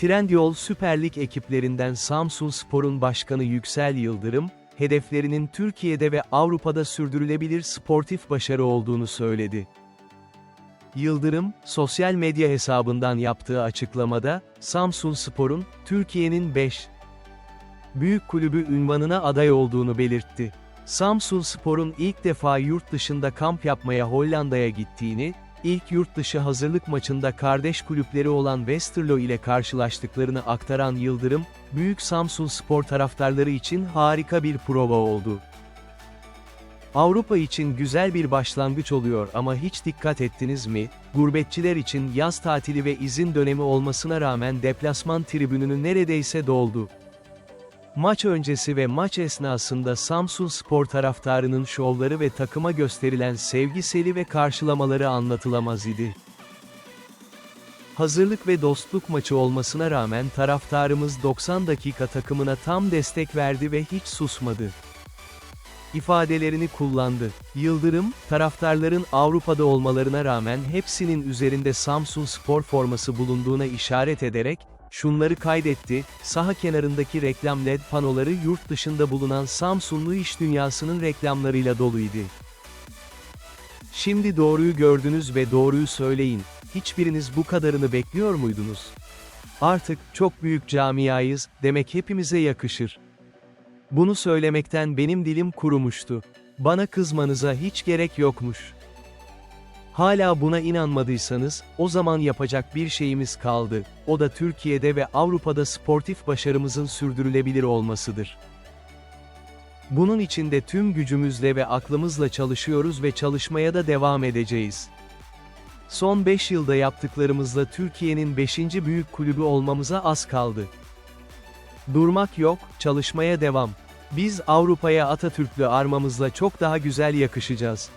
Trendyol Süper Lig ekiplerinden Samsun Spor'un başkanı Yüksel Yıldırım, hedeflerinin Türkiye'de ve Avrupa'da sürdürülebilir sportif başarı olduğunu söyledi. Yıldırım, sosyal medya hesabından yaptığı açıklamada, Samsun Spor'un, Türkiye'nin 5 büyük kulübü ünvanına aday olduğunu belirtti. Samsun Spor'un ilk defa yurt dışında kamp yapmaya Hollanda'ya gittiğini, ilk yurt dışı hazırlık maçında kardeş kulüpleri olan Westerlo ile karşılaştıklarını aktaran Yıldırım, Büyük Samsun Spor taraftarları için harika bir prova oldu. Avrupa için güzel bir başlangıç oluyor ama hiç dikkat ettiniz mi? Gurbetçiler için yaz tatili ve izin dönemi olmasına rağmen deplasman tribününü neredeyse doldu. Maç öncesi ve maç esnasında Samsun Spor taraftarının şovları ve takıma gösterilen sevgiseli ve karşılamaları anlatılamaz idi. Hazırlık ve dostluk maçı olmasına rağmen taraftarımız 90 dakika takımına tam destek verdi ve hiç susmadı ifadelerini kullandı. Yıldırım, taraftarların Avrupa'da olmalarına rağmen hepsinin üzerinde Samsun Spor forması bulunduğuna işaret ederek, şunları kaydetti, saha kenarındaki reklam led panoları yurt dışında bulunan Samsunlu iş dünyasının reklamlarıyla doluydu. Şimdi doğruyu gördünüz ve doğruyu söyleyin, hiçbiriniz bu kadarını bekliyor muydunuz? Artık, çok büyük camiayız, demek hepimize yakışır. Bunu söylemekten benim dilim kurumuştu. Bana kızmanıza hiç gerek yokmuş. Hala buna inanmadıysanız, o zaman yapacak bir şeyimiz kaldı. O da Türkiye'de ve Avrupa'da sportif başarımızın sürdürülebilir olmasıdır. Bunun için de tüm gücümüzle ve aklımızla çalışıyoruz ve çalışmaya da devam edeceğiz. Son 5 yılda yaptıklarımızla Türkiye'nin 5. büyük kulübü olmamıza az kaldı. Durmak yok, çalışmaya devam. Biz Avrupa'ya Atatürklü armamızla çok daha güzel yakışacağız.